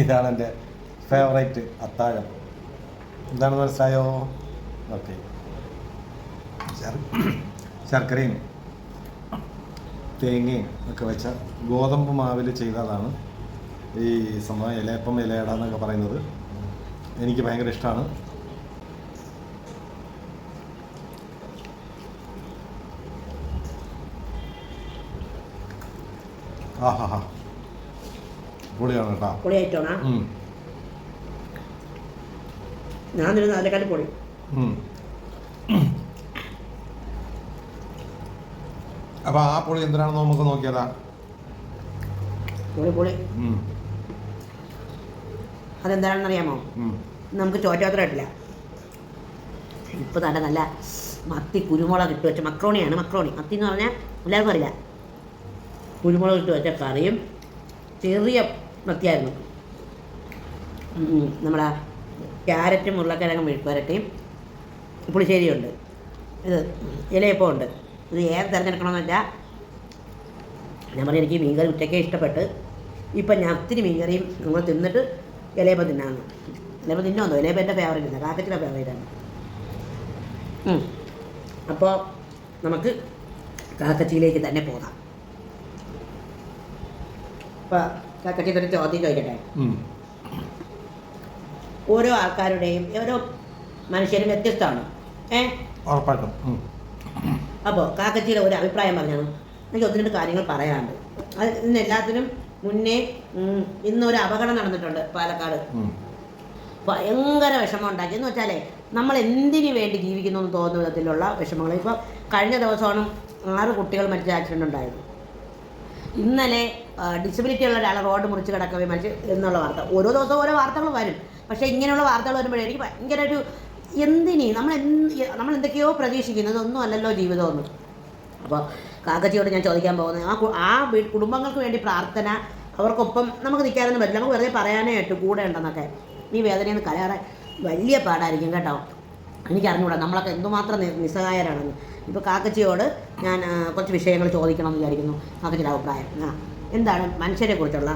ഇതാണ് എന്റെ ഫേവറേറ്റ് അത്താഴം. എന്താണ് മനസ്സിലായോ? ഓക്കെ. ശർക്കരയും തേങ്ങയും ഒക്കെ വെച്ച ഗോതമ്പ് മാവിൽ ചെയ്തതാണ്. ഈ സംഭവം ഇലയപ്പം ഇലയട എന്നൊക്കെ പറയുന്നത്. എനിക്ക് ഭയങ്കര ഇഷ്ടമാണ് ആഹാ ഹാ പൊളിയാണ് കേട്ടോ. പൊളിയായിട്ടോണാ? നിരുന്ന അതിനെക്കാട്ടി പൊളി. അപ്പൊ ആ പൊളി എന്തിനാണെന്ന് നമുക്ക് നോക്കിയതാ പൊളി പൊളി. അതെന്താണെന്ന് അറിയാമോ നമുക്ക് ചോറ്റോത്ര കിട്ടില്ല. ഇപ്പൊ നല്ല നല്ല മത്തി കുരുമുളക് ഇട്ട് വെച്ച മക്രോണിയാണ് മക്രോണി. മത്തി എന്ന് പറഞ്ഞാൽ എല്ലാവർക്കും അറിയില്ല കുരുമുളക് ഇട്ട് വെച്ച കറിയും ചെറിയ മത്തിയായിരുന്നു നമ്മളാ ക്യാരറ്റും ഉരുളക്കിഴങ്ങും മെഴുക്കുവരട്ടിയും പുളിശ്ശേരിയുണ്ട്. ഇത് ഇലയപ്പം ഉണ്ട് ഇത് ഏത് തിരഞ്ഞെടുക്കണമെന്ന് വെച്ചാൽ ഞാൻ പറഞ്ഞു എനിക്ക് മീൻകറി ഉച്ചയ്ക്ക് ഇഷ്ടപ്പെട്ട് ഇപ്പം ഞാൻ ഒത്തിരി മീൻകറിയും നമ്മൾ തിന്നിട്ട് ഇലയപ്പം തിന്നാന്ന്. ഇലയപ്പം തിന്നോന്നോ ഇലയപ്പം എന്റെ ഫേവറേറ്റ് ആണ് കാക്കച്ചിയുടെ ഫേവറേറ്റാണ് അപ്പോൾ നമുക്ക് കാക്കച്ചിയിലേക്ക് തന്നെ പോകാം. അപ്പോൾ ഒരു ചോദ്യം ചോദിക്കട്ടെ? ഓരോ ആൾക്കാരുടെയും ഓരോ മനുഷ്യരും വ്യത്യസ്തമാണ്. ഏ? ഉറപ്പായിട്ടും. ഉം. അപ്പോൾ കാക്കച്ചിയുടെ ഒരു അഭിപ്രായം പറഞ്ഞാണ്. എനിക്ക് ഒന്ന് രണ്ട് കാര്യങ്ങൾ പറയാനുണ്ട്. അത് ഇന്ന് എല്ലാത്തിനും മുന്നേ ഇന്നൊരു അപകടം നടന്നിട്ടുണ്ട് പാലക്കാട്. ഭയങ്കര വിഷമം ഉണ്ടാക്കി എന്ന് വെച്ചാലേ നമ്മൾ എന്തിനു വേണ്ടി ജീവിക്കുന്നു എന്ന് തോന്നുന്ന വിധത്തിലുള്ള വിഷമങ്ങൾ. ഇപ്പോൾ കഴിഞ്ഞ ദിവസമാണ് ആറ് കുട്ടികൾ മരിച്ച ആക്സിഡന്റ് ഉണ്ടായത്. ഇന്നലെ ഡിസബിലിറ്റി ഉള്ള ഒരാളെ റോഡ് മുറിച്ച് കിടക്കവേ മനുഷ്യൻ എന്നുള്ള വാർത്ത. ഓരോ ദിവസവും ഓരോ വാർത്തകൾ വരും. പക്ഷേ ഇങ്ങനെയുള്ള വാർത്തകൾ വരുമ്പോഴേ എനിക്ക് ഭയങ്കര ഒരു എന്തിനി നമ്മൾ നമ്മൾ എന്തൊക്കെയോ പ്രതീക്ഷിക്കുന്നത് ഒന്നും അല്ലല്ലോ ജീവിതമൊന്നും. അപ്പോൾ കാക്കച്ചിയോട് ഞാൻ ചോദിക്കാൻ പോകുന്നത് ആ ആ കുടുംബങ്ങൾക്ക് വേണ്ടി പ്രാർത്ഥന അവർക്കൊപ്പം നമുക്ക് നിൽക്കാനൊന്നും പറ്റില്ല. നമുക്ക് വെറുതെ പറയാനേ ആയിട്ട് കൂടെ ഉണ്ടെന്നൊക്കെ. നീ വേദനയിൽ നിന്ന് വലിയ പാടായിരിക്കും കേട്ടോ. എനിക്ക് അറിഞ്ഞൂടാ നമ്മളൊക്കെ എന്തുമാത്രം നിസ്സഹായരാണെന്ന്. ഇപ്പോൾ കാക്കച്ചിയോട് ഞാൻ കുറച്ച് വിഷയങ്ങൾ ചോദിക്കണം എന്ന് വിചാരിക്കുന്നു. കാക്കച്ചിയുടെ അഭിപ്രായം. ആ. എന്താണ് മനുഷ്യരെ കുറിച്ചുള്ള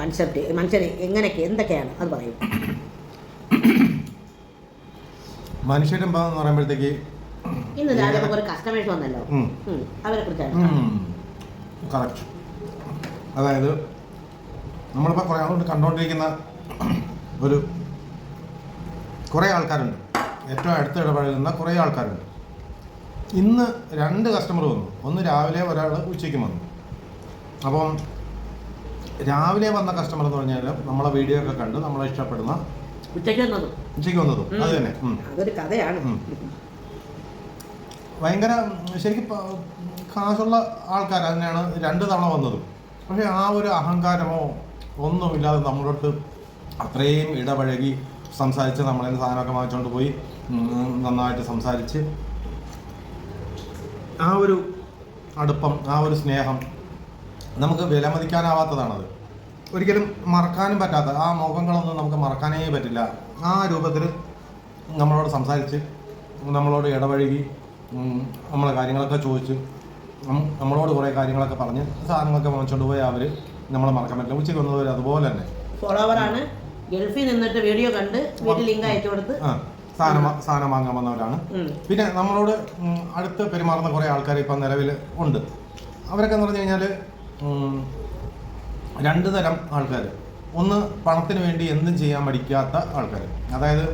കൺസെപ്റ്റ് മനുഷ്യർ എങ്ങനെയൊക്കെ എന്തൊക്കെയാണ്? അത് പറയും. മനുഷ്യരും എന്ന് പറയുമ്പോഴത്തേക്ക് ഇന്ന് രാവിലെ നമുക്ക് ഒരു കസ്റ്റമേഴ്സ് വന്നല്ലോ. അവരെ കുറിച്ചാണ്. കറക്റ്റ് അതായത് നമ്മളിപ്പോൾ കുറേ ആളുകൊണ്ട് കണ്ടുകൊണ്ടിരിക്കുന്ന ഒരു കുറേ ആൾക്കാരുണ്ട്. ഏറ്റവും അടുത്ത് ഇടപഴകുന്ന കുറേ ആൾക്കാരുണ്ട്. ഇന്ന് രണ്ട് കസ്റ്റമർ വന്നു. ഒന്ന് രാവിലെ ഒരാൾ ഉച്ചയ്ക്ക് വന്നു. അപ്പം രാവിലെ വന്ന കസ്റ്റമർ എന്ന് പറഞ്ഞാൽ നമ്മളെ വീഡിയോ ഒക്കെ കണ്ട് നമ്മളെ ഇഷ്ടപ്പെടുന്ന ഉച്ചയ്ക്ക് വന്നതും. ഉച്ചയ്ക്ക് വന്നതും. അത് തന്നെ. അതൊരു കഥയാണ്. ഭയങ്കര ശരിക്കും കാശുള്ള ആൾക്കാർ തന്നെയാണ് രണ്ട് തവണ വന്നതും. പക്ഷേ ആ ഒരു അഹങ്കാരമോ ഒന്നുമില്ലാതെ നമ്മളോട്ട് അത്രയും ഇടപഴകി സംസാരിച്ച് നമ്മളെ സാധനമൊക്കെ വാങ്ങിച്ചുകൊണ്ട് പോയി നന്നായിട്ട് സംസാരിച്ച് ആ ഒരു അടുപ്പം ആ ഒരു സ്നേഹം നമുക്ക് വിലമതിക്കാനാവാത്തതാണത്. ഒരിക്കലും മറക്കാനും പറ്റാത്ത ആ മുഖങ്ങളൊന്നും നമുക്ക് മറക്കാനേ പറ്റില്ല. ആ രൂപത്തിൽ നമ്മളോട് സംസാരിച്ച് നമ്മളോട് ഇടപഴകി നമ്മളെ കാര്യങ്ങളൊക്കെ ചോദിച്ച് നമ്മളോട് കുറേ കാര്യങ്ങളൊക്കെ പറഞ്ഞ് സാധനങ്ങളൊക്കെ വാങ്ങിച്ചുകൊണ്ട് പോയി അവർ നമ്മളെ മറക്കാൻ പറ്റില്ല. ഉച്ചയ്ക്ക് വന്നവർ അതുപോലെ തന്നെ. ഫോളോവറാണ് ഗൾഫിൽ നിന്നിട്ട് വീഡിയോ കണ്ട് വീട്ടിൽ ലിങ്ക് അയച്ചു കൊടുത്ത്. സാധനം സാധനം വാങ്ങാൻ വന്നവരാണ്. പിന്നെ നമ്മളോട് അടുത്ത് പെരുമാറുന്ന കുറേ ആൾക്കാർ ഇപ്പം നിലവിൽ ഉണ്ട്. അവരൊക്കെ എന്ന് പറഞ്ഞു കഴിഞ്ഞാൽ രണ്ട് തരം ആൾക്കാർ ഒന്ന് പണത്തിന് വേണ്ടി എന്തും ചെയ്യാൻ മടിക്കാത്ത ആൾക്കാർ അതായത്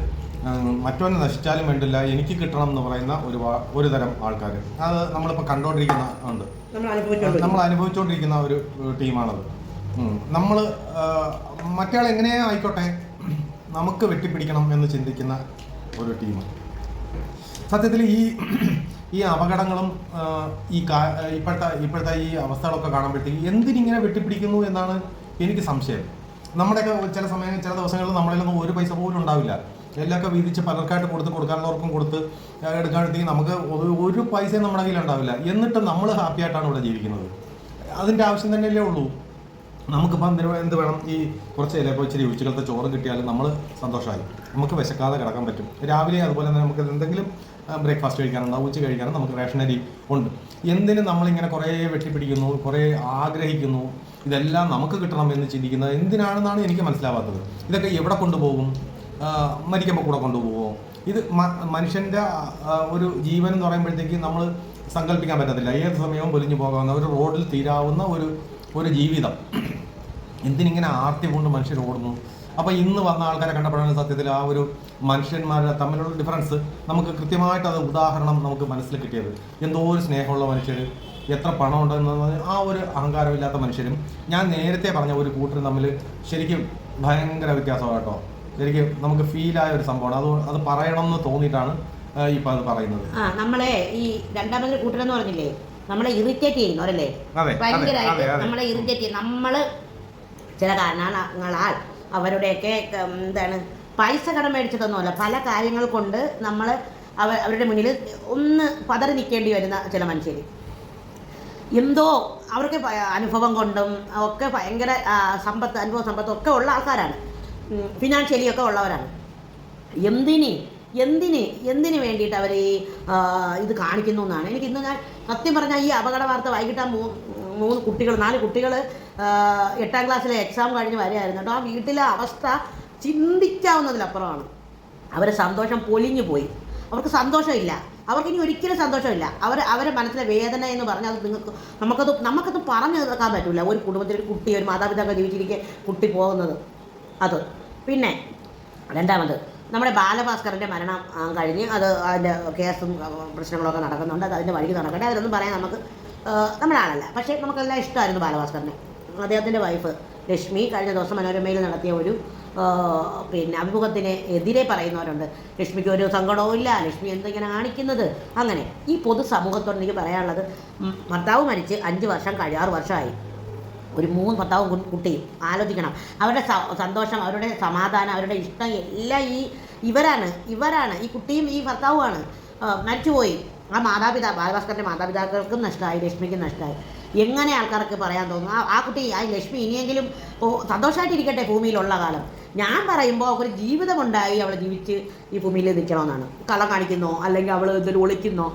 മറ്റൊന്ന് നശിച്ചാലും വേണ്ടില്ല എനിക്ക് കിട്ടണം എന്ന് പറയുന്ന ഒരു ഒരു തരം ആൾക്കാർ അത് നമ്മളിപ്പോൾ കണ്ടുകൊണ്ടിരിക്കുന്ന ഉണ്ട്. നമ്മൾ അനുഭവിച്ചുകൊണ്ടിരിക്കുന്ന ഒരു ടീമാണത്. നമ്മൾ മറ്റയാൾ എങ്ങനെ ആയിക്കോട്ടെ നമുക്ക് വെട്ടിപ്പിടിക്കണം എന്ന് ചിന്തിക്കുന്ന ഒരു ടീം സത്യത്തിൽ ഈ ഈ അപകടങ്ങളും ഈ ഇപ്പോഴത്തെ ഇപ്പോഴത്തെ ഈ അവസ്ഥകളൊക്കെ കാണുമ്പോഴത്തേക്ക് എന്തിനിങ്ങനെ വെട്ടിപ്പിടിക്കുന്നു എന്നാണ് എനിക്ക് സംശയം. നമ്മുടെയൊക്കെ ചില സമയം ചില ദിവസങ്ങളിൽ നമ്മളിൽ നമ്മളിലൊന്നും ഒരു പൈസ പോലും ഉണ്ടാവില്ല. എല്ലാമൊക്കെ വീതിച്ച് പലർക്കായിട്ട് കൊടുത്ത് കൊടുക്കാനുള്ളവർക്കും കൊടുത്ത് എടുക്കാണെത്തേക്ക് നമുക്ക് ഒരു പൈസയും നമ്മുടെ കയ്യിൽ ഉണ്ടാവില്ല എന്നിട്ട് നമ്മൾ ഹാപ്പി ആയിട്ടാണ് ഇവിടെ ജീവിക്കുന്നത്. അതിന്റെ ആവശ്യം തന്നെയല്ലേ ഉള്ളൂ. നമുക്കിപ്പോൾ അന്നേരം എന്ത് വേണം? ഈ കുറച്ച് ചിലപ്പോൾ ഇച്ചിരി ഉച്ചകളത്തെ ചോറും കിട്ടിയാലും നമ്മൾ സന്തോഷമായി. നമുക്ക് വിശക്കാതെ കിടക്കാൻ പറ്റും. രാവിലെ അതുപോലെ തന്നെ നമുക്ക് എന്തെങ്കിലും ബ്രേക്ക്ഫാസ്റ്റ് കഴിക്കാനുണ്ടാവും ഉച്ച കഴിക്കാനും നമുക്ക് റേഷനരി ഉണ്ട്. എന്തിനും നമ്മളിങ്ങനെ കുറേ വെട്ടിപ്പിടിക്കുന്നു കുറേ ആഗ്രഹിക്കുന്നു? ഇതെല്ലാം നമുക്ക് കിട്ടണം എന്ന് ചിന്തിക്കുന്നത് എന്തിനാണെന്നാണ് എനിക്ക് മനസ്സിലാവാത്തത്. ഇതൊക്കെ എവിടെ കൊണ്ടുപോകും? മരിക്കുമ്പോൾ കൂടെ കൊണ്ടുപോകുമോ ഇത് മനുഷ്യന്റെ ഒരു ജീവൻ എന്ന് പറയുമ്പോഴത്തേക്ക് നമ്മൾ സങ്കല്പിക്കാൻ പറ്റത്തില്ല. ഏത് സമയവും പൊലിഞ്ഞു പോകാവുന്ന ഒരു റോഡിൽ തീരാവുന്ന ഒരു ഒരു ജീവിതം. എന്തിനിങ്ങനെ ആർത്തി കൊണ്ട് മനുഷ്യർ ഓടുന്നു? അപ്പോൾ ഇന്ന് വന്ന ആൾക്കാരെ കണ്ടപ്പോഴാണ് സത്യത്തിൽ ആ ഒരു മനുഷ്യന്മാരുടെ തമ്മിലുള്ള ഡിഫറൻസ് നമുക്ക് കൃത്യമായിട്ട് അത് ഉദാഹരണം നമുക്ക് മനസ്സിൽ കിട്ടിയത്. എന്തോ ഒരു സ്നേഹമുള്ള മനുഷ്യർ എത്ര പണം ഉണ്ടെന്ന് ആ ഒരു അഹങ്കാരമില്ലാത്ത മനുഷ്യരും ഞാൻ നേരത്തെ പറഞ്ഞ ഒരു കൂട്ടർ തമ്മിൽ ശരിക്കും ഭയങ്കര വ്യത്യാസമാണ് കേട്ടോ. ശരിക്കും നമുക്ക് ഫീലായ ഒരു സംഭവമാണ്. അത് അത് പറയണം എന്ന് തോന്നിയിട്ടാണ് ഇപ്പൊ അത് പറയുന്നത്. ആ നമ്മളെ ഈ രണ്ടാമതൊരു കൂട്ടരെന്ന് പറഞ്ഞില്ലേ? നമ്മളെ ഇറിറ്റേറ്റ് ചെയ്യുന്നവരല്ലേ? ഭയങ്കരമായിട്ട്. നമ്മളെ ഇറിറ്റേറ്റ് ചെയ്യും നമ്മൾ ചില കാരണങ്ങളാൽ അവരുടെയൊക്കെ എന്താണ് പൈസ കടം മേടിച്ചതൊന്നുമല്ല പല കാര്യങ്ങൾ കൊണ്ട് നമ്മൾ അവ അവരുടെ മുന്നിൽ ഒന്ന് പതറി നിൽക്കേണ്ടി വരുന്ന ചില മനുഷ്യർ എന്തോ അവർക്ക് അനുഭവം കൊണ്ടും ഒക്കെ ഭയങ്കര സമ്പത്ത് അനുഭവ സമ്പത്ത് ഒക്കെ ഉള്ള ആൾക്കാരാണ്. ഫിനാൻഷ്യലി ഒക്കെ ഉള്ളവരാണ്. എന്തിന് എന്തിന് എന്തിനു വേണ്ടിയിട്ട് അവർ ഈ ഇത് കാണിക്കുന്നു എന്നാണ്. എനിക്ക് ഇന്ന് ഞാൻ സത്യം പറഞ്ഞാൽ ഈ അപകട വാർത്ത വൈകിട്ട് മൂ- മൂന്ന് കുട്ടികൾ നാല് കുട്ടികൾ എട്ടാം ക്ലാസ്സിലെ എക്സാം കഴിഞ്ഞ് വരികയായിരുന്നു കേട്ടോ. ആ വീട്ടിലെ അവസ്ഥ ചിന്തിക്കാവുന്നതിലപ്പുറമാണ്. അവരെ സന്തോഷം പൊലിഞ്ഞു പോയി. അവർക്ക് സന്തോഷമില്ല. അവർക്ക് ഇനി ഒരിക്കലും സന്തോഷമില്ല. അവർ അവരെ മനസ്സിലെ വേദന എന്ന് പറഞ്ഞാൽ അത് നിങ്ങൾക്ക് നമുക്കത് നമുക്കത് പറഞ്ഞു തീർക്കാൻ പറ്റില്ല ഒരു കുടുംബത്തിൽ ഒരു കുട്ടി ഒരു മാതാപിതാക്കൾ ജീവിച്ചിരിക്കെ കുട്ടി പോകുന്നത്. അത്. പിന്നെ രണ്ടാമത് നമ്മുടെ ബാലഭാസ്കറിന്റെ മരണം കഴിഞ്ഞ് അത് അതിന്റെ കേസും പ്രശ്നങ്ങളൊക്കെ നടക്കുന്നുണ്ട്. അത് അതിന്റെ വഴിക്ക് നടക്കട്ടെ. അതിലൊന്നും പറയാൻ നമുക്ക് നമ്മുടെ ആളല്ല പക്ഷേ നമുക്കെല്ലാം ഇഷ്ടമായിരുന്നു ബാലഭാസ്കറിനെ. അദ്ദേഹത്തിന്റെ വൈഫ് ലക്ഷ്മി കഴിഞ്ഞ ദിവസം മനോരമയിൽ നടത്തിയ ഒരു പിന്നെ അഭിമുഖത്തിന് എതിരെ പറയുന്നവരുണ്ട്. ലക്ഷ്മിക്ക് ഒരു സങ്കടവും ഇല്ല. ലക്ഷ്മി എന്തിങ്ങനെ കാണിക്കുന്നത്? അങ്ങനെ ഈ പൊതു പൊതുസമൂഹത്തോട് എനിക്ക് പറയാനുള്ളത് ഭർത്താവ് മരിച്ച് അഞ്ച് വർഷം കഴിയാറ് വർഷമായി. ഒരു മൂന്ന് ഭർത്താവും കുട്ടിയും. ആലോചിക്കണം. അവരുടെ സന്തോഷം അവരുടെ സമാധാനം അവരുടെ ഇഷ്ടം എല്ലാം ഈ ഇവരാണ് ഇവരാണ്. ഈ കുട്ടിയും ഈ ഭർത്താവുമാണ്. മരിച്ചുപോയി ആ മാതാപിതാ ബാലഭാസ്കറിന്റെ മാതാപിതാക്കൾക്കും നഷ്ടമായി ലക്ഷ്മിക്കും നഷ്ടമായി. എങ്ങനെ ആൾക്കാർക്ക് പറയാൻ തോന്നുന്നു? ആ കുട്ടി ആ ലക്ഷ്മി ഇനിയെങ്കിലും സന്തോഷമായിട്ടിരിക്കട്ടെ ഭൂമിയിലുള്ള കാലം. ഞാൻ പറയുമ്പോൾ ഒരു ജീവിതമുണ്ടായി അവൾ ജീവിച്ച് ഈ ഭൂമിയിൽ നിൽക്കണമെന്നാണ്. കള്ളം കാണിക്കുന്നോ? അല്ലെങ്കിൽ അവൾ ഇതിൽ ഒളിക്കുന്നോ?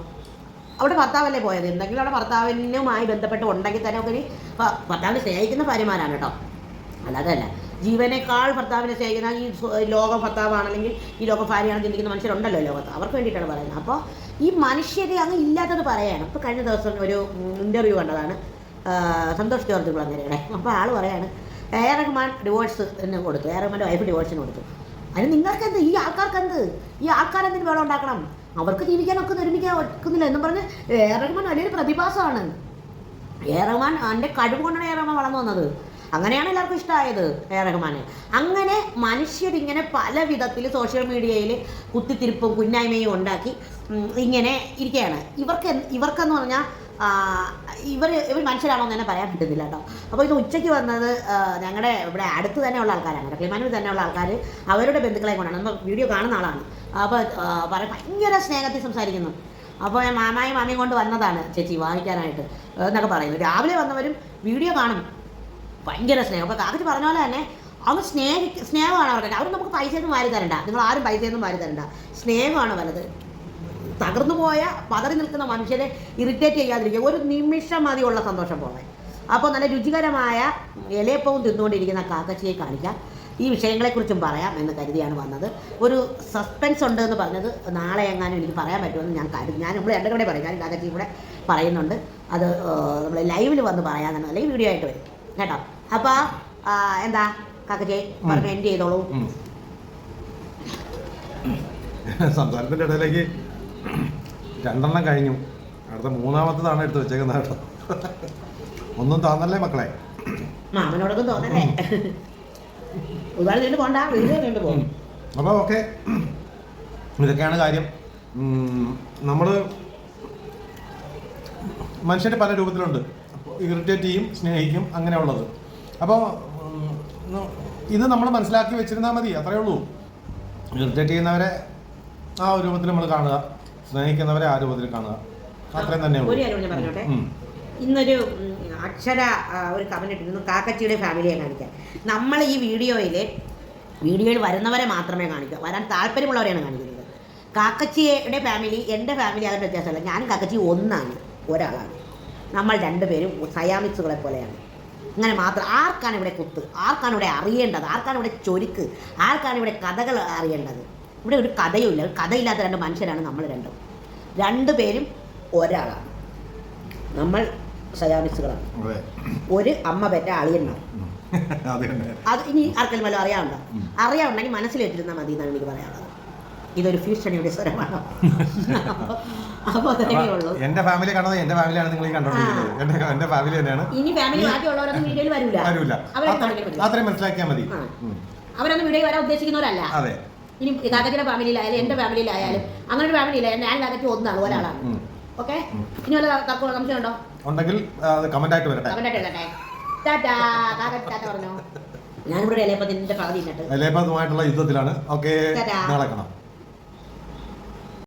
അവിടെ ഭർത്താവല്ലേ പോയത്? എന്തെങ്കിലും അവിടെ ഭർത്താവിനുമായി ബന്ധപ്പെട്ട് ഉണ്ടെങ്കിൽ തന്നെ ഒരു ഭർത്താവിനെ സ്നേഹിക്കുന്ന ഭാര്യമാരാണ് കേട്ടോ. അല്ലാതെ അല്ല. ജീവനേക്കാൾ ഭർത്താവിനെ സ്നേഹിക്കുന്ന ഈ ലോക ഭർത്താവാണെങ്കിൽ ഈ ലോക ഭാര്യയാണ് ചിന്തിക്കുന്ന മനുഷ്യരുണ്ടല്ലോ ലോകത്ത്. അവർക്ക് വേണ്ടിയിട്ടാണ് പറയുന്നത്. അപ്പോൾ ഈ മനുഷ്യരെ അങ്ങ് ഇല്ലാത്തത് പറയാണ് ഇപ്പോൾ കഴിഞ്ഞ ദിവസം ഒരു ഇന്റർവ്യൂ കണ്ടതാണ്. സന്തോഷ് ജോർജ് കുളങ്ങരയുടെ അപ്പോൾ ആൾ പറയാണ് എ ഡിവോഴ്സ് എന്ന് കൊടുത്തു. എ വൈഫ് ഡിവോഴ്സിന് കൊടുത്തു. അതിന് നിങ്ങൾക്ക് എന്ത് ഈ ആൾക്കാർക്ക് എന്ത് ഈ ആൾക്കാരെന്തിന് വേണം ഉണ്ടാക്കണം? അവർക്ക് ജീവിക്കാൻ ഒക്കെ നിർമ്മിക്കാൻ ഒക്കുന്നില്ല എന്നും പറഞ്ഞ് എ വലിയൊരു പ്രതിഭാസമാണ്. എ എന്റെ കഴിവ് കൊണ്ടാണ് എ വളർന്നു വന്നത്. അങ്ങനെയാണ് എല്ലാവർക്കും ഇഷ്ടമായത് എ റഹ്മാനെ. അങ്ങനെ മനുഷ്യരിങ്ങനെ പല വിധത്തിൽ സോഷ്യൽ മീഡിയയിൽ കുത്തിത്തിരിപ്പും കുന്നായ്മയും ഉണ്ടാക്കി ഇങ്ങനെ ഇരിക്കുകയാണ് ഇവർക്ക് ഇവർക്കെന്ന് പറഞ്ഞാൽ ഇവർ ഇവർ മനുഷ്യരാണോ എന്ന് തന്നെ പറയാൻ പറ്റുന്നില്ല കേട്ടോ. അപ്പോൾ ഇത് ഉച്ചയ്ക്ക് വന്നത് ഞങ്ങളുടെ ഇവിടെ അടുത്ത് തന്നെയുള്ള ആൾക്കാരാണ്. കിളിമാനൂർ തന്നെയുള്ള ആൾക്കാർ അവരുടെ ബന്ധുക്കളെ കൊണ്ടാണ്. നമ്മൾ വീഡിയോ കാണുന്ന ആളാണ്. അപ്പോൾ പറയാം ഭയങ്കര സ്നേഹത്തിൽ സംസാരിക്കുന്നു. അപ്പോൾ ഞാൻ മാമായും മാമിയും കൊണ്ട് വന്നതാണ് ചേച്ചി വാങ്ങിക്കാനായിട്ട് എന്നൊക്കെ പറയുന്നു. രാവിലെ വന്നവരും വീഡിയോ കാണും. ഭയങ്കര സ്നേഹം. അപ്പോൾ കാക്കച്ച് പറഞ്ഞ പോലെ തന്നെ അവർ സ്നേഹി സ്നേഹമാണ് അവർക്ക്. അവർ നമുക്ക് പൈസയൊന്നും വാരി തരണ്ട. നിങ്ങൾ ആരും പൈസയൊന്നും വാരി തരണ്ട. സ്നേഹമാണ് വലുത്. തകർന്നു പോയ പതറി നിൽക്കുന്ന മനുഷ്യരെ ഇറിറ്റേറ്റ് ചെയ്യാതിരിക്കുക. ഒരു നിമിഷം മതിയുള്ള സന്തോഷം പോലെ. അപ്പോൾ നല്ല രുചികരമായ ഇലയപ്പവും തിന്നുകൊണ്ടിരിക്കുന്ന കാക്കച്ചിയെ കാണിക്കാം. ഈ വിഷയങ്ങളെക്കുറിച്ചും പറയാം എന്ന് കരുതിയാണ് വന്നത്. ഒരു സസ്പെൻസ് ഉണ്ട് എന്ന് പറഞ്ഞത് നാളെ എങ്ങാനും എനിക്ക് പറയാൻ പറ്റുമെന്ന് ഞാൻ കരുതി ഞാൻ ഇവിടെ എന്റെ കൂടെ പറയും. ഞാൻ കാക്കച്ചി കൂടെ പറയുന്നുണ്ട്. അത് നമ്മൾ ലൈവിൽ വന്ന് പറയാമെന്നുള്ള അല്ലെങ്കിൽ വീഡിയോ ആയിട്ട് വരും. കേട്ടോ? അപ്പോൾ എന്താ? കാക്കജെ പറഞ്ഞ എൻഡ് ചെയ്തോളൂ. സംസാരത്തിന്റെ ഇടയിലേക്ക് രണ്ടെണ്ണം കഴിഞ്ഞു. അടുത്ത മൂന്നാമത്തതാണ് എടുത്ത് വെച്ചേക്കുന്നത് കേട്ടോ. ഒന്നും താന്നല്ലേ മക്കളെ? മാമനോടൊക്കെ തോന്നല്ലേ? നീണ്ടു പോണ്ട നീണ്ടു പോകും. അപ്പോൾ ഓക്കെ. ഇതൊക്കെയാണ് കാര്യം. നമ്മൾ മനുഷ്യന്റെ പല രൂപത്തിലുണ്ട്. ഇറിറ്റേറ്റ് ചെയ്യും സ്നേഹിക്കും അങ്ങനെയുള്ളത്. അപ്പോൾ ഇത് നമ്മൾ മനസ്സിലാക്കി വെച്ചിരുന്നാൽ മതി അത്രയേ ഉള്ളൂ. ഇറിറ്റേറ്റ് ചെയ്യുന്നവരെ ആ ഒരു രൂപത്തിൽ നമ്മൾ കാണുക സ്നേഹിക്കുന്നവരെ ആ രൂപത്തിൽ കാണുക. അത്രയും തന്നെ ഇന്നൊരു അക്ഷര ഒരു കമന്റ് ഇട്ടിരുന്നു. കാക്കച്ചിയുടെ ഫാമിലിയെ കാണിക്കാൻ. നമ്മൾ ഈ വീഡിയോയിൽ വീഡിയോയിൽ വരുന്നവരെ മാത്രമേ കാണിക്കൂ. വരാൻ താല്പര്യമുള്ളവരെയാണ് കാണിക്കുന്നത്. കാക്കച്ചിയുടെ ഫാമിലി എന്റെ ഫാമിലി അതിന്റെ വ്യത്യാസമല്ല. ഞാൻ കാക്കച്ചി ഒന്നാണ് ഒരാളാണ്. നമ്മൾ രണ്ടുപേരും സയാമിക്സുകളെ പോലെയാണ്. ഇങ്ങനെ മാത്രം. ആർക്കാണ് ഇവിടെ കുത്ത്? ആർക്കാണ് ഇവിടെ അറിയേണ്ടത്? ആർക്കാണ് ഇവിടെ ചൊരുക്ക്? ആർക്കാണ് ഇവിടെ കഥകൾ അറിയേണ്ടത്? ഇവിടെ ഒരു കഥയുമില്ല. ഒരു കഥയില്ലാത്ത രണ്ട് മനുഷ്യരാണ് നമ്മൾ രണ്ടും. രണ്ടുപേരും ഒരാളാണ്. നമ്മൾ സയാമിസുകളാണ് ഒരു അമ്മ പെറ്റ അളിയന്മാർ. ഉം. അത് ഇനി ആർക്കെങ്കിലും വല്ലതും അറിയാറുണ്ടോ ഉം. അറിയാറുണ്ടെങ്കിൽ മനസ്സിലിട്ടിരുന്നാൽ മതി എന്നാണ് എനിക്ക് പറയാനുള്ളത്. ഇതൊരു ഭീഷണിയുടെ സ്വരമാണ്. അപ്പോൾ അതേ ഉള്ളൂ. എന്റെ ഫാമിലി കാണുന്നത് എന്റെ ഫാമിലിയാണ് നിങ്ങൾ കണ്ടോണ്ടിരിക്കുന്നത് എന്റെ എന്റെ ഫാമിലി തന്നെയാണ്. ഇനി ഫാമിലി ബാക്കിയുള്ളവരൊന്നും വീഡിയോയിൽ വരില്ല വരില്ല. അത്രയും മനസ്സിലാക്കിയാൽ മതി. അവരൊന്നും വീഡിയോ വരാൻ ഉദ്ദേശിക്കുന്നവരല്ല. അതെ. ഇനി കാക്കച്ചിയുടെ ഫാമിലിയിലായാലും എന്റെ ഫാമിലിയിലായാലും അങ്ങനെ ഒരു ഫാമിലി ഇല്ല. ഞാൻ കാക്കച്ചി ഒന്നാണ് ഒരാളാണ്. ഓക്കെ ഇനി വല്ല തർക്കമോ സംശയം ഉണ്ടെങ്കിൽ കമന്റ് ആയിട്ട് വരട്ടെ. കമന്റ് ഇടട്ടെ ടാറ്റാ കാക്കച്ചി ടാറ്റ പറഞ്ഞോ. ഞാനിവിടെ ഇലയപ്പത്തിന്റെ പകുതി ഇന്നിട്ട് ലേപതുമായിട്ടുള്ള യുദ്ധത്തിലാണ്. ഓക്കെ നാളെ കാണാം.